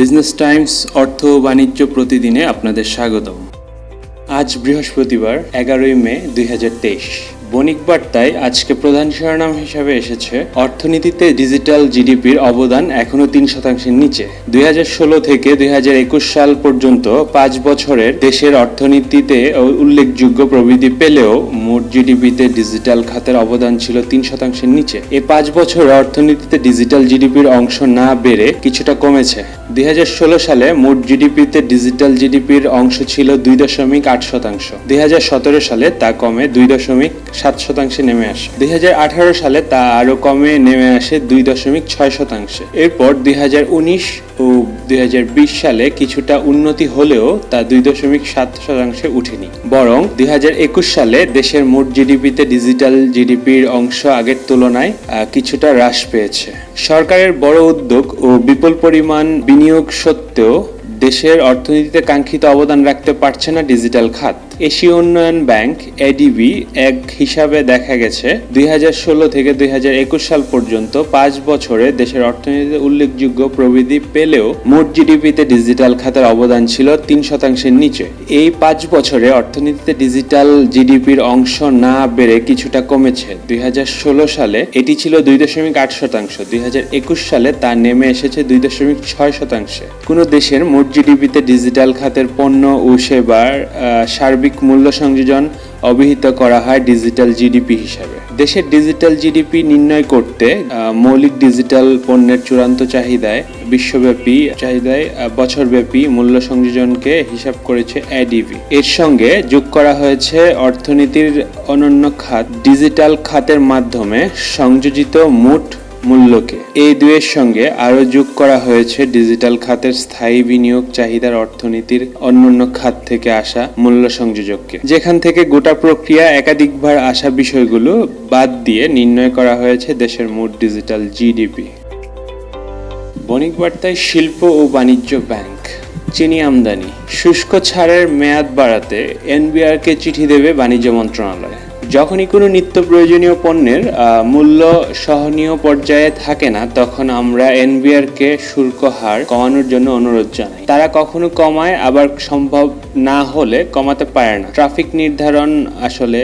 Business Times অর্থ ও বাণিজ্য প্রতিদিনে আপনাদের স্বাগতম। আজ বৃহস্পতিবার, এগারোই মে, দুই হাজার তেইশ। বণিক বার্তায় আজকে প্রধান শিরোনাম হিসাবে এসেছে, অর্থনীতিতে ডিজিটাল জিডিপির অবদান এখনও তিন শতাংশের নিচে। দুই হাজার ষোলো থেকে দুই হাজার একুশ সাল পর্যন্ত পাঁচ বছরের দেশের অর্থনীতিতে উল্লেখযোগ্য প্রবৃদ্ধি পেলেও মোট জিডিপিতে ডিজিটাল খাতের অবদান ছিল তিন শতাংশের নিচে। এ পাঁচ বছরে অর্থনীতিতে ডিজিটাল জিডিপির অংশ না বেড়ে কিছুটা কমেছে। দুই হাজার ষোলো সালে মোট জিডিপিতে ডিজিটাল জিডিপির অংশ ছিল দুই দশমিক আট শতাংশ। দুই হাজার সতেরো সালে তা কমে দুই দশমিক সাত শতাংশে নেমে আসে। দুই হাজার আঠারো সালে তা আরও কমে নেমে আসে দুই দশমিক ছয় শতাংশে। এরপর দুই হাজার উনিশ ও দুই হাজার বিশ সালে কিছুটা উন্নতি হলেও তা দুই দশমিক সাত শতাংশে উঠেনি। বরং দুই হাজার একুশ সালে দেশের মোট জিডিপিতে ডিজিটাল জিডিপির অংশ আগের তুলনায় কিছুটা হ্রাস পেয়েছে। সরকারের বড় উদ্যোগ ও বিপুল পরিমাণ বিনিয়োগ সত্ত্বেও দেশের অর্থনীতিতে কাঙ্ক্ষিত অবদান রাখতে পারছে না ডিজিটাল খাত। এশীয় উন্নয়ন ব্যাংক এডিবি এক হিসাবে দেখা গেছে দুই হাজার ষোলো থেকে দুই হাজার একুশ সাল পর্যন্ত পাঁচ বছরে দেশের অর্থনীতিতে উল্লেখযোগ্য প্রবৃদ্ধি পেলেও মোট জিডিপিতে ডিজিটাল খাতের অবদান ছিল তিন শতাংশের নিচে। এই পাঁচ বছরে অর্থনীতিতে ডিজিটাল জিডিপির অংশ না বেড়ে কিছুটা কমেছে। দুই হাজার ষোলো সালে এটি ছিল দুই দশমিক আট শতাংশ দুই হাজার একুশ সালে তা নেমে এসেছে দুই দশমিক ছয় শতাংশে। কোনো দেশের মোট জিডিপিতে ডিজিটাল খাতের পণ্য ও সেবার আহ, সার্বিক মূল্য সংযোজন অভিহিত করা হয় ডিজিটাল জিডিপি হিসাবে। দেশের ডিজিটাল জিডিপি নির্ণয় করতে মৌলিক ডিজিটাল পণ্যের চূড়ান্ত চাহিদায়, বিশ্বব্যাপী চাহিদায় বছরব্যাপী মূল্য সংযোজনকে হিসাব করেছে এডিবি। এর সঙ্গে যোগ করা হয়েছে অর্থনীতির অনন্য খাত। ডিজিটাল খাতের মাধ্যমে সংযোজিত মোট মূল্যকে। এই দুয়ের সঙ্গে আরও যোগ করা হয়েছে ডিজিটাল খাতের স্থায়ী বিনিয়োগ চাহিদার অর্থনীতির অন্যান্য খাত থেকে আসা মূল্য সংযোজককে। যেখান থেকে গোটা প্রক্রিয়া একাধিকবার আসা বিষয়গুলো বাদ দিয়ে নির্ণয় করা হয়েছে দেশের মোট ডিজিটাল জিডিপি। বণিক বার্তায় শিল্প ও বাণিজ্য ব্যাংক। চিনি আমদানি। শুষ্ক ছাড়ের মেয়াদ বাড়াতে এনবিআরকে চিঠি দেবে বাণিজ্য মন্ত্রণালয়। যখনই কোনো নিত্য প্রয়োজনীয় পণ্যের মূল্য সহনীয় পর্যায়ে থাকে না, তখন আমরা এনবিআরকে শুল্ক হার কমানোর জন্য অনুরোধ জানাই। তারা কখনো কমায়, আবার সম্ভব না হলে কমাতে পারে না। ট্রাফিক নির্ধারণ আসলে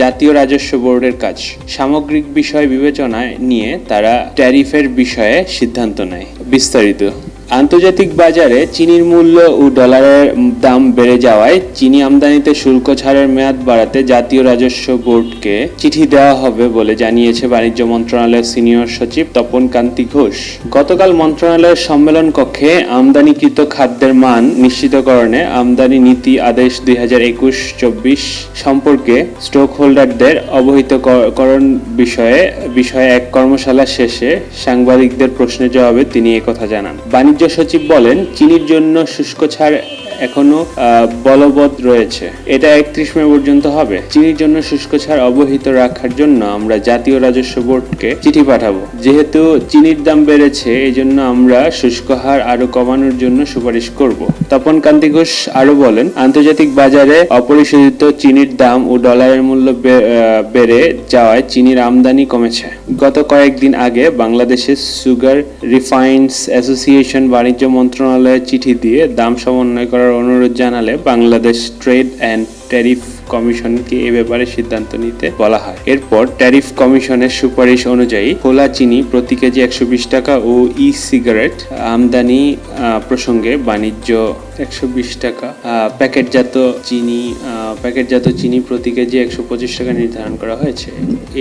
জাতীয় রাজস্ব বোর্ডের কাজ। সামগ্রিক বিষয় বিবেচনায় নিয়ে তারা ট্যারিফের বিষয়ে সিদ্ধান্ত নেয়। বিস্তারিত। আন্তর্জাতিক বাজারে চিনির মূল্য ও ডলারের দাম বেড়ে যাওয়ায় চিনি আমদানিতে শুল্ক ছাড়ের মেয়াদ বাড়াতে জাতীয় রাজস্ব বোর্ডকে চিঠি দেওয়া হবে বলে জানিয়েছে বাণিজ্য মন্ত্রণালয়ের সিনিয়র সচিব তপন কান্তি ঘোষ। গতকাল মন্ত্রণালয়ের সম্মেলন কক্ষে আমদানিকৃত খাদ্যের মান নিশ্চিতকরণে আমদানি নীতি আদেশ দুই হাজার একুশ চব্বিশ সম্পর্কে স্টক হোল্ডারদের অবহিত কর- করণ বিষয়ে বিষয়ে কর্মশালা শেষে সাংবাদিকদের প্রশ্নের জবাবে তিনি একথা জানান। বাণিজ্য সচিব বলেন, চিনির জন্য শুষ্ক ছাড় এখনও বলবৎ রয়েছে। এটা একত্রিশ মে পর্যন্ত হবে। চিনির জন্য শুষ্ক ছাড় অবহিত রাখার জন্য আমরা জাতীয় রাজস্ব বোর্ডকে চিঠি পাঠাবো। যেহেতু চিনির দাম বেড়েছে এই জন্য আমরা শুষ্ক হার আরও কমানোর জন্য সুপারিশ করব। তপন কান্তি ঘোষ আরও বলেন, আন্তর্জাতিক বাজারে অপরিশোধিত চিনির দাম ও ডলারের মূল্য বেড়ে যাওয়ায় চিনির আমদানি কমেছে। গত কয়েকদিন আগে বাংলাদেশের সুগার রিফাইন্স অ্যাসোসিয়েশন বাণিজ্য মন্ত্রণালয়ে চিঠি দিয়ে দাম সমন্বয় করার অনুরোধ জানালে বাংলাদেশ ট্রেড অ্যান্ড ট্যারিফ কমিশনকে এ ব্যাপারে সিদ্ধান্ত নিতে বলা হয়। এরপর ট্যারিফ কমিশনের সুপারিশ অনুযায়ী খোলা চিনি প্রতি কেজি একশো বিশ টাকা ও ই সিগারেট আমদানি প্রসঙ্গে বাণিজ্য একশো বিশ টাকা প্যাকেটজাত চিনি প্যাকেটজাত চিনি প্রতি কেজি একশো পঁচিশ টাকা নির্ধারণ করা হয়েছে।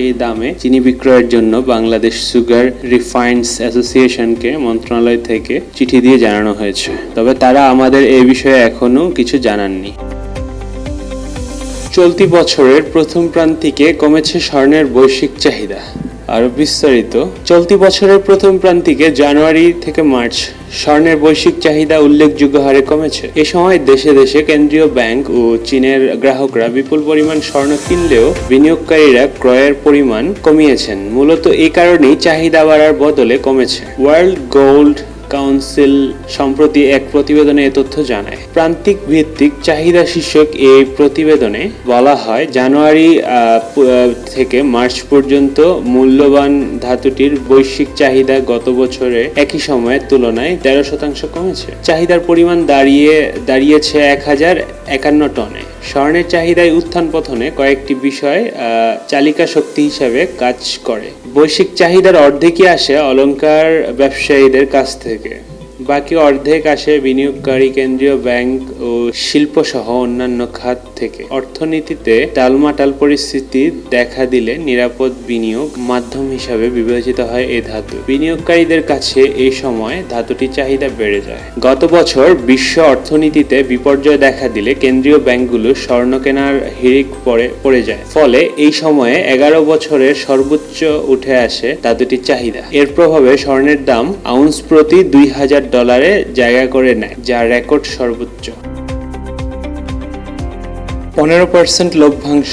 এই দামে চিনি বিক্রয়ের জন্য বাংলাদেশ সুগার রিফাইন্স অ্যাসোসিয়েশনকে মন্ত্রণালয় থেকে চিঠি দিয়ে জানানো হয়েছে। তবে তারা আমাদের এই বিষয়ে এখনও কিছু জানাননি। চলতি বছরের প্রথম প্রান্তিকে কমেছে স্বর্ণের বৈশ্বিক চাহিদা। আরও বিস্তারিত, চলতি বছরের প্রথম প্রান্তিকে জানুয়ারি থেকে মার্চ স্বর্ণের বৈশ্বিক চাহিদা উল্লেখযোগ্য হারে কমেছে। এ সময় দেশে দেশে কেন্দ্রীয় ব্যাংক ও চীনের গ্রাহকরা বিপুল পরিমাণ স্বর্ণ কিনলেও বিনিয়োগকারীরা ক্রয়ের পরিমাণ কমিয়েছেন। মূলত এই কারণেই চাহিদা বাড়ার বদলে কমেছে। ওয়ার্ল্ড গোল্ড কাউন্সিল সম্প্রতি এক প্রতিবেদনে এ তথ্য জানায়। প্রান্তিক ভিত্তিক চাহিদা শীর্ষক এই প্রতিবেদনে বলা হয়, জানুয়ারি থেকে মার্চ পর্যন্ত মূল্যবান ধাতুটির বৈশ্বিক চাহিদা গত বছরে একই সময়ের তুলনায় তেরো শতাংশ কমেছে। চাহিদার পরিমাণ দাঁড়িয়ে, দাঁড়িয়েছে এক হাজার একান্ন টনে। স্বর্ণের চাহিদায় উত্থান পথনে কয়েকটি বিষয় চালিকা শক্তি হিসাবে কাজ করে। বৈশ্বিক চাহিদার অর্ধেকই আসে অলঙ্কার ব্যবসায়ীদের কাছ থেকে। বাকি অর্ধেক আসে বিনিয়োগকারী, কেন্দ্রীয় ব্যাংক ও শিল্প সহ অন্যান্য খাত থেকে অর্থনীতিতে টালমাটাল পরিস্থিতি দেখা দিলে নিরাপদ বিনিয়োগ মাধ্যম হিসাবে বিবেচিত হয় এই ধাতু। বিনিয়োগকারীদের কাছে এই সময় ধাতুটির চাহিদা বেড়ে যায়। গত বছর বিশ্ব অর্থনীতিতে বিপর্যয় দেখা দিলে কেন্দ্রীয় ব্যাংকগুলো স্বর্ণ কেনার হিড়িক পড়ে পড়ে যায়। ফলে এই সময়ে এগারো বছরের সর্বোচ্চ উঠে আসে ধাতুটির চাহিদা। এর প্রভাবে স্বর্ণের দাম আউন্স প্রতি দুই হাজার ডলারে জায়গা করে নেয়, যা রেকর্ড সর্বোচ্চ। পনেরো পার্সেন্ট লভ্যাংশ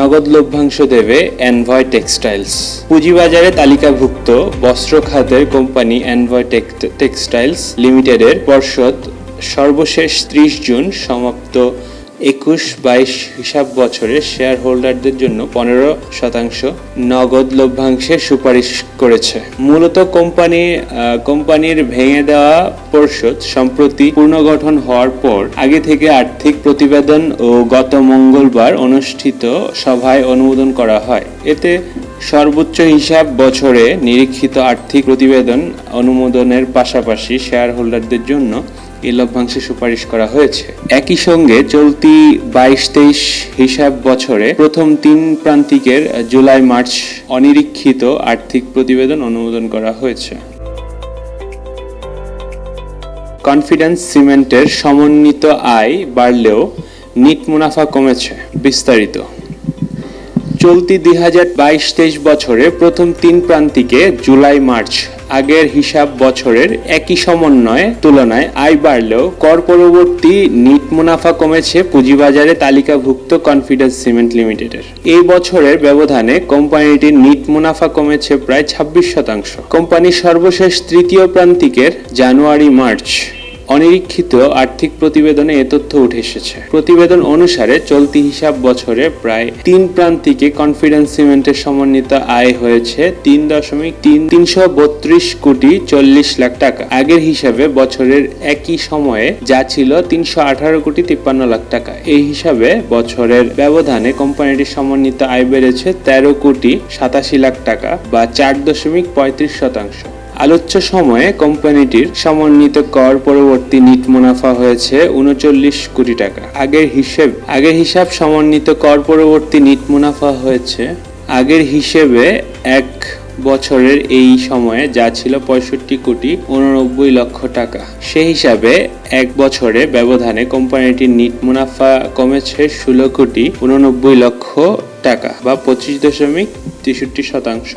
নগদ লভ্যাংশ দেবে অ্যানভয় টেক্সটাইলস পুঁজিবাজারে তালিকাভুক্ত বস্ত্র খাতের কোম্পানি অ্যানভয় টেক্সটাইলস লিমিটেডের পর্ষদ সর্বশেষ ত্রিশ জুন সমাপ্ত। একুশ বাইশ হিসাব বছরে শেয়ার হোল্ডারদের জন্য পনেরো শতাংশ নগদ লভ্যাংশের সুপারিশ করেছে। মূলত কোম্পানি কোম্পানির ভেঙে দেওয়া পর্ষদ সম্প্রতি পুনর্গঠন হওয়ার পর আগে থেকে আর্থিক প্রতিবেদন ও গত মঙ্গলবার অনুষ্ঠিত সভায় অনুমোদন করা হয়। এতে সর্বোচ্চ হিসাব বছরে নিরীক্ষিত আর্থিক প্রতিবেদন অনুমোদনের পাশাপাশি শেয়ার হোল্ডারদের জন্য এই লভ্যাংশে সুপারিশ করা হয়েছে। একই সঙ্গে চলতি বাইশ তেইশ হিসাব বছরে প্রথম তিন প্রান্তিকের জুলাই, মার্চ অনিরীক্ষিত আর্থিক প্রতিবেদন অনুমোদন করা হয়েছে। কনফিডেন্স সিমেন্টের সমন্বিত আয় বাড়লেও নিট মুনাফা কমেছে বিস্তারিত। চলতি দুই হাজার বাইশ তেইশ বছরে প্রথম তিন প্রান্তিকে জুলাই মার্চ আগের হিসাব বছরের একই সমন্বয়ে তুলনায় আয় বাড়লেও কর পরবর্তী নিট মুনাফা কমেছে পুঁজিবাজারে তালিকাভুক্ত কনফিডেন্স সিমেন্ট লিমিটেডের। এই বছরের ব্যবধানে কোম্পানিটির নিট মুনাফা কমেছে প্রায় ছাব্বিশ শতাংশ। কোম্পানির সর্বশেষ তৃতীয় প্রান্তিকের জানুয়ারি মার্চ অনিরীক্ষিত আর্থিক প্রতিবেদনে এ তথ্য উঠে এসেছে। প্রতিবেদন অনুসারে চলতি হিসাব বছরে প্রায় তিন প্রান্তিকে কনফিডেন্স সিমেন্টের সমন্বিত আয় হয়েছে তিন দশমিক তিন তিনশো বত্রিশ কোটি চল্লিশ লাখ টাকা। আগের হিসাবে বছরের একই সময়ে যা ছিল তিনশো আঠারো কোটি তিপ্পান্ন লাখ টাকা। এই হিসাবে বছরের ব্যবধানে কোম্পানিটির সমন্বিত আয় বেড়েছে তেরো কোটি সাতাশি লাখ টাকা বা চার দশমিক পঁয়ত্রিশ শতাংশ। আলোচ্য সময়ে কোম্পানিটির সমন্বিত কর পরবর্তী নিট মুনাফা হয়েছে উনচল্লিশ কোটি টাকা। আগের হিসেব, আগের হিসাব সমন্বিত কর পরবর্তী নিট মুনাফা হয়েছে আগের হিসেবে এক বছরের এই সময়ে যা ছিল পঁয়ষট্টি কোটি উননব্বই লক্ষ টাকা। সেই হিসাবে এক বছরে ব্যবধানে কোম্পানিটির নিট মুনাফা কমেছে ষোলো কোটি উননব্বই লক্ষ টাকা বা পঁচিশ দশমিক তেষট্টি শতাংশ।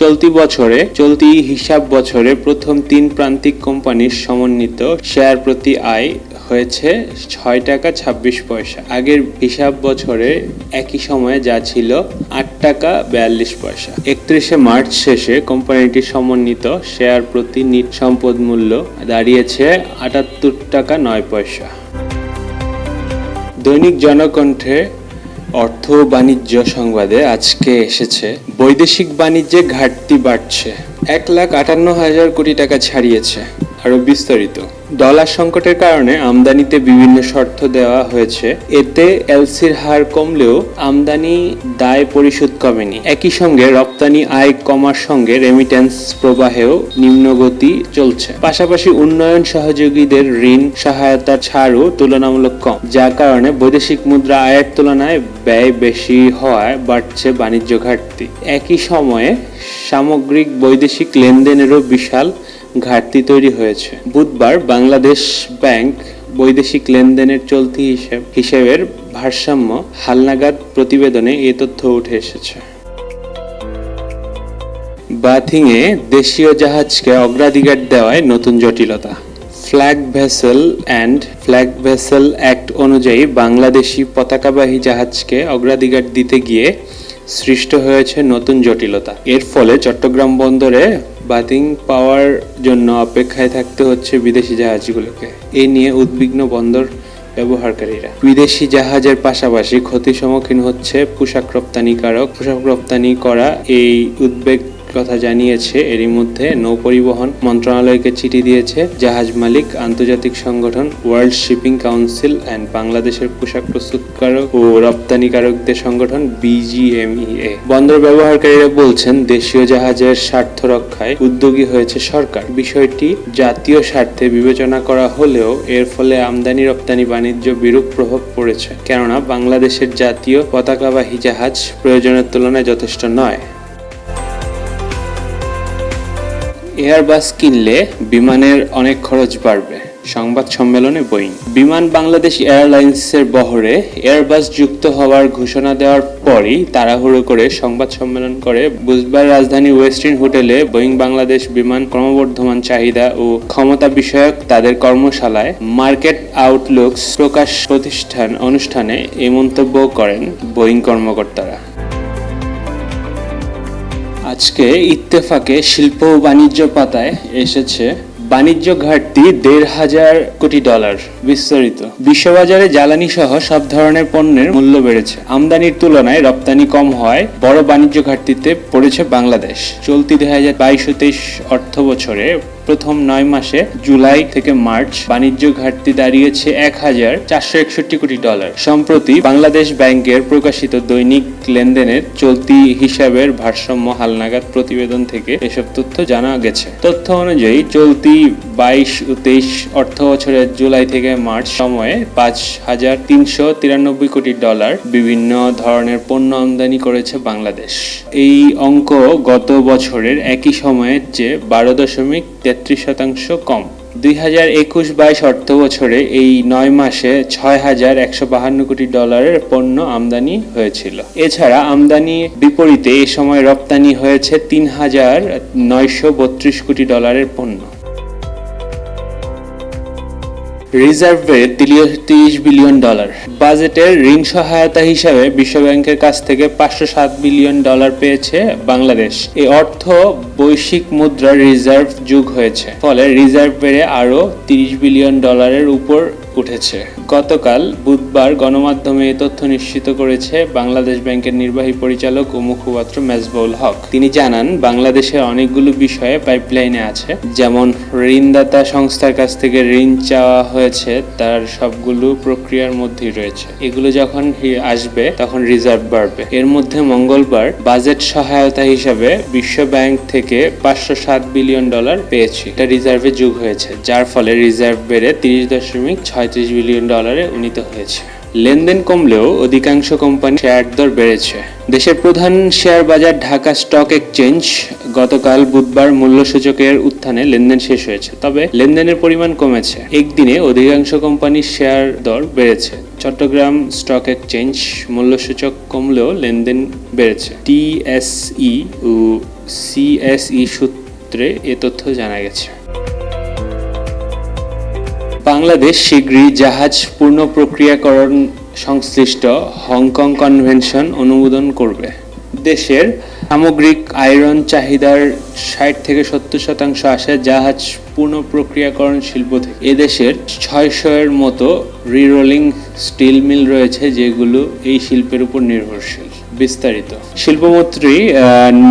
চলতি বছরে, চলতি হিসাব বছরে প্রথম তিন প্রান্তিক কোম্পানির সমন্বিত শেয়ার প্রতি আয় হয়েছে ছয় টাকা ছাব্বিশ পয়সা। আগের হিসাব বছরে একই সময়ে যা ছিল আট টাকা বিয়াল্লিশ পয়সা। একত্রিশে মার্চ শেষে কোম্পানিটির সমন্বিত শেয়ার প্রতি নিট সম্পদ মূল্য দাঁড়িয়েছে আটাত্তর টাকা নয় পয়সা। দৈনিক জনকণ্ঠে অর্থ বাণিজ্য সংবাদে আজকে এসেছে, বৈদেশিক বাণিজ্যে ঘাটতি বাড়ছে। এক লাখ আটান্ন হাজার কোটি টাকা ছাড়িয়েছে। আরও বিস্তারিত। ডলার সংকটের কারণে আমদানিতে বিভিন্ন শর্ত দেওয়া হয়েছে। এতে এলসির হার কমলেও আমদানি দায় পরিশোধ কমেনি। একই সঙ্গে রপ্তানি আয় কমার সঙ্গে রেমিটেন্স প্রবাহেও নিম্নগতি চলছে। পাশাপাশি উন্নয়ন সহযোগীদের ঋণ সহায়তা ছাড়ও তুলনামূলক কম, যার কারণে বৈদেশিক মুদ্রা আয়ের তুলনায় ব্যয় বেশি হওয়ায় বাড়ছে বাণিজ্য ঘাটতি। একই সময়ে সামগ্রিক বৈদেশিক লেনদেনেরও বিশাল ঘাটতি তৈরি হয়েছে। বুধবার বাংলাদেশ ব্যাংক বৈদেশিক লেনদেনের চলতি হিসেব, হিসেবের ভারসাম্য হালনাগাদ প্রতিবেদনে এ তথ্য উঠে এসেছে। বাথিংয়ে দেশীয় জাহাজকে অগ্রাধিকার দেওয়ায় নতুন জটিলতা। Flag vessel and flag vessel act অনুযায়ী বাংলাদেশি পতাকাবাহী জাহাজকে অগ্রাধিকার দিতে গিয়ে সৃষ্ট হয়েছে নতুন জটিলতা। এর ফলে চট্টগ্রাম বন্দরে বাতিং পাওয়ার জন্য অপেক্ষায় থাকতে হচ্ছে বিদেশি জাহাজগুলোকে। এ নিয়ে উদ্বিগ্ন বন্দর ব্যবহারকারীরা। বিদেশি জাহাজের পাশাপাশি ক্ষতির সম্মুখীন হচ্ছে পোশাক রপ্তানিকারক। পোশাক রপ্তানি করা এই উদ্বেগ কথা জানিয়েছে, এরই মধ্যে নৌ পরিবহন মন্ত্রণালয়কে চিঠি দিয়েছে, জাহাজ মালিক আন্তর্জাতিক সংগঠন ওয়ার্ল্ড শিপিং কাউন্সিল অ্যান্ড বাংলাদেশের পোশাক প্রস্তুতকারক ও রপ্তানিকারকদের সংগঠন বিজিএমইএ। বন্দর ব্যবহারকারীরা বলছেন, দেশীয় জাহাজের স্বার্থ রক্ষায় উদ্যোগী হয়েছে সরকার। বিষয়টি জাতীয় স্বার্থে বিবেচনা করা হলেও এর ফলে আমদানি, রপ্তানি, বাণিজ্য বিরূপ প্রভাব পড়েছে। কেননা, বাংলাদেশের জাতীয় পতাকাবাহী জাহাজ প্রয়োজনের তুলনায় যথেষ্ট নয়। এয়ারবাস কিনলে বিমানের অনেক খরচ বাড়বে। সংবাদ সম্মেলনে বোয়িং। বিমান বাংলাদেশ এয়ারলাইন্সের বহরে এয়ারবাস যুক্ত হওয়ার ঘোষণা দেওয়ার পরই তাড়াহুড়ো করে সংবাদ সম্মেলন করে বুধবার রাজধানী ওয়েস্টিন হোটেলে বোয়িং বাংলাদেশ বিমান ক্রমবর্ধমান চাহিদা ও ক্ষমতা বিষয়ক তাদের কর্মশালায় মার্কেট আউটলুকস প্রকাশ প্রতিষ্ঠান অনুষ্ঠানে এই মন্তব্য করেন বোয়িং কর্মকর্তারা। আজকে ইত্তেফাকে শিল্প ও বাণিজ্য পাতায় এসেছে বাণিজ্য ঘাটতি দেড় হাজার কোটি ডলার বিস্তারিত। বিশ্ববাজারে জ্বালানি সহ সব ধরনের পণ্যের মূল্য বেড়েছে। আমদানির তুলনায় রপ্তানি কম হয় বড় বাণিজ্য ঘাটতিতে পড়েছে বাংলাদেশ। চলতি দুই হাজার বাইশ তেইশ অর্থ বছরে প্রথম নয় মাসে জুলাই থেকে মার্চ বাণিজ্য ঘাটতি দাঁড়িয়েছে এক হাজার চারশো একষট্টি কোটি ডলার। সম্প্রতি বাংলাদেশ ব্যাংকের প্রকাশিত দৈনিক লেনদেনের চলতি হিসাবের ভারসাম্য হালনাগাদ প্রতিবেদন থেকে এসব তথ্য জানা গেছে। তথ্য অনুযায়ী চলতি বাইশ তেইশ অর্থ বছরের জুলাই থেকে মার্চ সময়ে পাঁচ হাজার তিনশো তিরানব্বই কোটি ডলার বিভিন্ন ধরনের পণ্য আমদানি করেছে বাংলাদেশ। এই অঙ্ক গত বছরের একই সময়ের চেয়ে বারো দশমিক তেত্রিশ শতাংশ কম। দুই হাজার একুশ বাইশ অর্থ বছরে এই নয় মাসে ছয় হাজার একশো বাহান্ন কোটি ডলারের পণ্য আমদানি হয়েছিল। এছাড়া আমদানি বিপরীতে এ সময় রপ্তানি হয়েছে তিন হাজার নয়শো বত্রিশ কোটি ডলারের পণ্য। রিজার্ভে তিরিশ বিলিয়ন ডলার। বাজেটের ঋণ সহায়তা হিসাবে বিশ্বব্যাংকের কাছ থেকে পাঁচশো সাত বিলিয়ন ডলার পেয়েছে বাংলাদেশ। এই অর্থ বৈশ্বিক মুদ্রার রিজার্ভ যুগ হয়েছে। ফলে রিজার্ভ বেড়ে আরও তিরিশ বিলিয়ন ডলারের উপর উঠেছে। গতকাল বুধবার গণমাধ্যমে এই তথ্য নিশ্চিত করেছে বাংলাদেশ ব্যাংকের নির্বাহী পরিচালক ও মুখপাত্র মেজবাউল হক। তিনি জানান বাংলাদেশের অনেকগুলো বিষয়ে পাইপলাইনে আছে, যেমন ঋণদাতা সংস্থার কাছ থেকে ঋণ চাওয়া হয়েছে, তার সবগুলো প্রক্রিয়ার মধ্যেই রয়েছে। এগুলো যখন আসবে, তখন রিজার্ভ বাড়বে। এর মধ্যে মঙ্গলবার বাজেট সহায়তা হিসাবে বিশ্ব ব্যাংক থেকে পাঁচশো সাত বিলিয়ন ডলার পেয়েছি। এটা রিজার্ভে যোগ হয়েছে, যার ফলে রিজার্ভ বেড়ে তিরিশ দশমিক ছয়ত্রিশ বিলিয়ন ডলারে উন্নীত হয়েছে। লেনদেন কমলেও অধিকাংশ কোম্পানি শেয়ার দর বেড়েছে। দেশের প্রধান শেয়ার বাজার ঢাকা স্টক এক্সচেঞ্জ গতকাল বুধবার মূল্যসূচকের উত্থানে লেনদেন শেষ হয়েছে, তবে লেনদেনের পরিমাণ কমেছে। একদিনে অধিকাংশ কোম্পানির শেয়ার দর বেড়েছে। চট্টগ্রাম স্টক এক্সচেঞ্জ মূল্যসূচক কমলেও লেনদেন বেড়েছে। টিএসই ও সিএসই সূত্রে এ তথ্য জানা গেছে। বাংলাদেশ শীঘ্রই জাহাজ পূর্ণ প্রক্রিয়াকরণ সংশ্লিষ্ট হংকং কনভেনশন অনুমোদন করবে। দেশের সামগ্রিক আয়রন চাহিদার ষাট থেকে সত্তর শতাংশ আসে জাহাজ পূর্ণ প্রক্রিয়াকরণ শিল্প থেকে। এদেশের ছয়শো এর মতো রিরোলিং স্টিল মিল রয়েছে যেগুলো এই শিল্পের উপর নির্ভরশীল। বিস্তারিত। শিল্পমন্ত্রী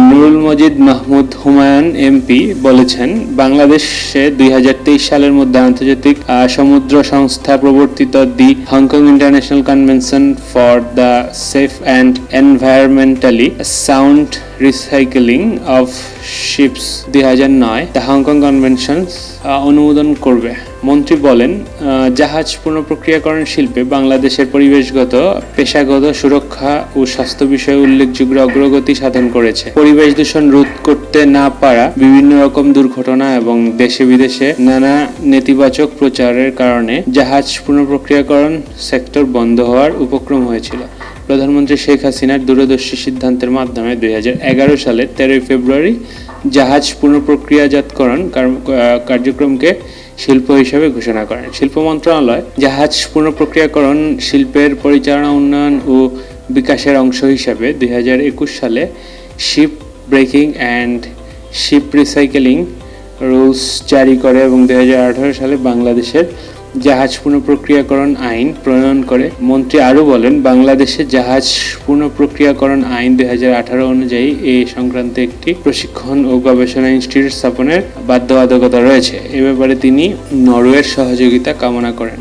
নুরুল মজিদ মাহমুদ হুমায়ুন এমপি বলেছেন, বাংলাদেশে দু হাজার তেইশ সালের মধ্যে আন্তর্জাতিক সমুদ্র সংস্থা প্রবর্তিত the Hong Kong international convention for the safe and environmentally sound recycling of ships দুই হাজার নয়, দ্য হংকং কনভেনশন অনুমোদন করবে। মন্ত্রী বলেন জাহাজ পুনঃপ্রক্রিয়াকরণ শিল্পে বাংলাদেশের পরিবেশগত, পেশাগত সুরক্ষা ও স্বাস্থ্য বিষয়ে উল্লেখযোগ্য অগ্রগতি সাধন করেছে। পরিবেশ দূষণ রোধ করতে না পারা বিভিন্ন রকম দুর্ঘটনা এবং দেশে বিদেশে নানা নেতিবাচক প্রচারের কারণে জাহাজ পুনঃপ্রক্রিয়াকরণ সেক্টর বন্ধ হওয়ার উপক্রম হয়েছিল। প্রধানমন্ত্রী শেখ হাসিনার দূরদর্শী সিদ্ধান্তের মাধ্যমে দুই সালের তেরোই ফেব্রুয়ারি জাহাজ পুনঃপ্রক্রিয়াজাতকরণ কার- কার্যক্রমকে শিল্প হিসেবে ঘোষণা করেন। শিল্প মন্ত্রণালয় জাহাজ পুনঃপ্রক্রিয়াকরণ, শিল্পের পরিচালনা উন্নয়ন ও বিকাশের অংশ হিসাবে দুই হাজার একুশ সালে ship breaking and ship recycling rules জারি করে এবং দুই হাজার আঠারো সালে বাংলাদেশের জাহাজ পুনঃপ্রক্রিয়াকরণ আইন প্রণয়ন করে। মন্ত্রী আরও বলেন, বাংলাদেশে জাহাজ পুনঃপ্রক্রিয়াকরণ আইন দুই হাজার আঠারো অনুযায়ী এ সংক্রান্ত একটি প্রশিক্ষণ ও গবেষণা ইনস্টিটিউট স্থাপনের বাধ্যবাধকতা রয়েছে। এ ব্যাপারে তিনি নরওয়ের সহযোগিতা কামনা করেন।